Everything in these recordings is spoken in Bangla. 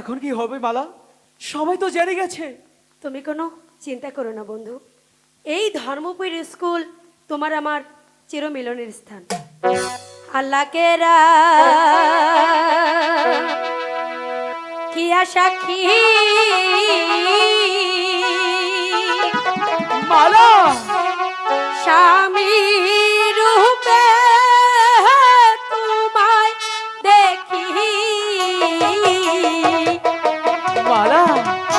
এখন কি হবে মালা সবাই তো জেনে গেছে। তুমি কোনো চিন্তা করো না বন্ধু। এই ধর্মপুর স্কুল তোমার আমার চিরমিলনের স্থান। আল্লাহকে কিয়া সাক্ষী মালা স্বামী Yeah.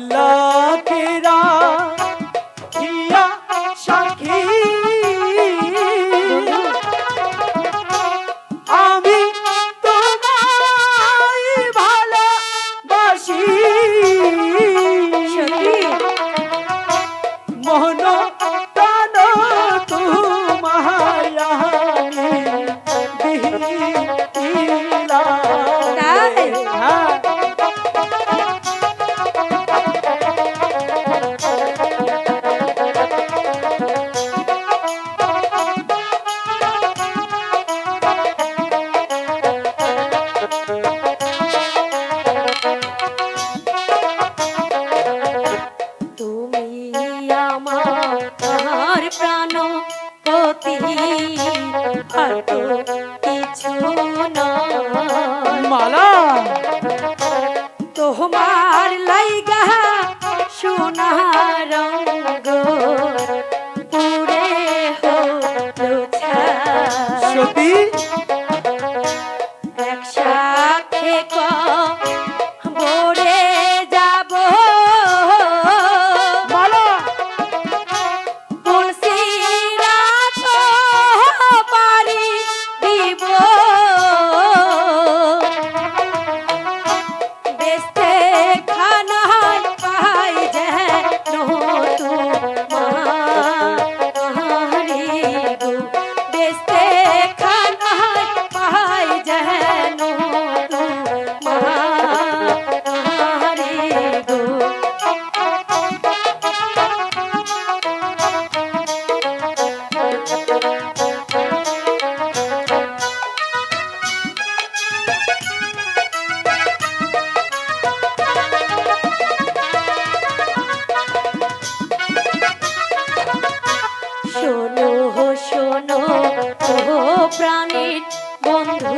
আল্লাহ কেরা পতি আর তো কিছু মালা। তোমার লাইগা সোনার রঙ্গ